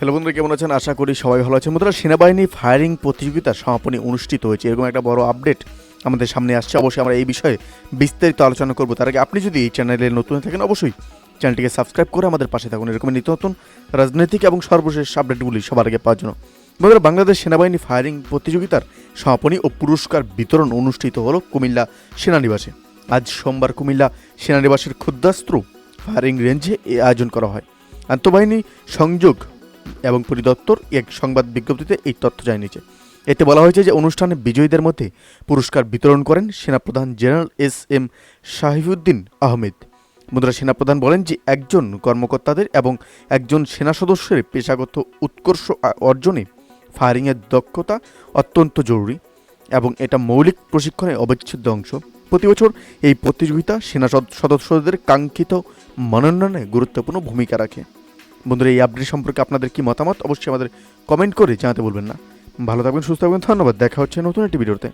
Hello বন্ধুরা, কেমন আছেন? আশা করি সবাই ভালো আছেন। বন্ধুরা, সেনাবাহিনী ফায়ারিং প্রতিযোগিতার সমাপনী অনুষ্ঠিত হয়েছে। এরকম একটা বড় আপডেট আমাদের সামনে আসছে। অবশ্যই আমরা এই বিষয়ে বিস্তারিত আলোচনা করব। তার আগে আপনি যদি এই চ্যানেলে নতুন থাকেন, অবশ্যই চ্যানেলটিকে সাবস্ক্রাইব করে আমাদের পাশে থাকুন। এরকম নিত্য নতুন রাজনৈতিক এবং সর্বশেষ আপডেটগুলি সবার আগে পাওয়ার জন্য। বন্ধুরা, বাংলাদেশ সেনাবাহিনী ফায়ারিং প্রতিযোগিতার সমাপনী ও পুরস্কার বিতরণ অনুষ্ঠিত হলো কুমিল্লা সেনানিবাসে। আজ সোমবার কুমিল্লা সেনানিবাসের ক্ষুদ্রাস্ত্র ফায়ারিং রেঞ্জে এই আয়োজন করা হয়। আন্তঃবাহিনী সংযোগ এবং পরিদপ্তর এক সংবাদ বিজ্ঞপ্তিতে এই তথ্য জানিয়েছে। এতে বলা হয়েছে যে অনুষ্ঠানে বিজয়ীদের মধ্যে পুরস্কার বিতরণ করেন সেনাপ্রধান general S M Shahiuddin Ahmed. মুদ্রা সেনাপ্রধান বলেন যে একজন কর্মকর্তাদের এবং একজন সেনা সদস্যের পেশাগত উৎকর্ষ অর্জনে ফায়ারিংয়ের দক্ষতা অত্যন্ত জরুরি এবং এটা মৌলিক প্রশিক্ষণের অবিচ্ছেদ্য অংশ। প্রতি বছর এই প্রতিযোগিতা সেনা সদস্যদের কাঙ্ক্ষিত মনোনয়নে গুরুত্বপূর্ণ ভূমিকা রাখে। বন্ধুরা, এই আপডেট সম্পর্কে আপনাদের কি মতামত? অবশ্যই আমাদের কমেন্ট করে জানাতে বলবেন না। ভালো থাকবেন, সুস্থ থাকবেন, ধন্যবাদ। দেখা হচ্ছে নতুন একটি ভিডিওতে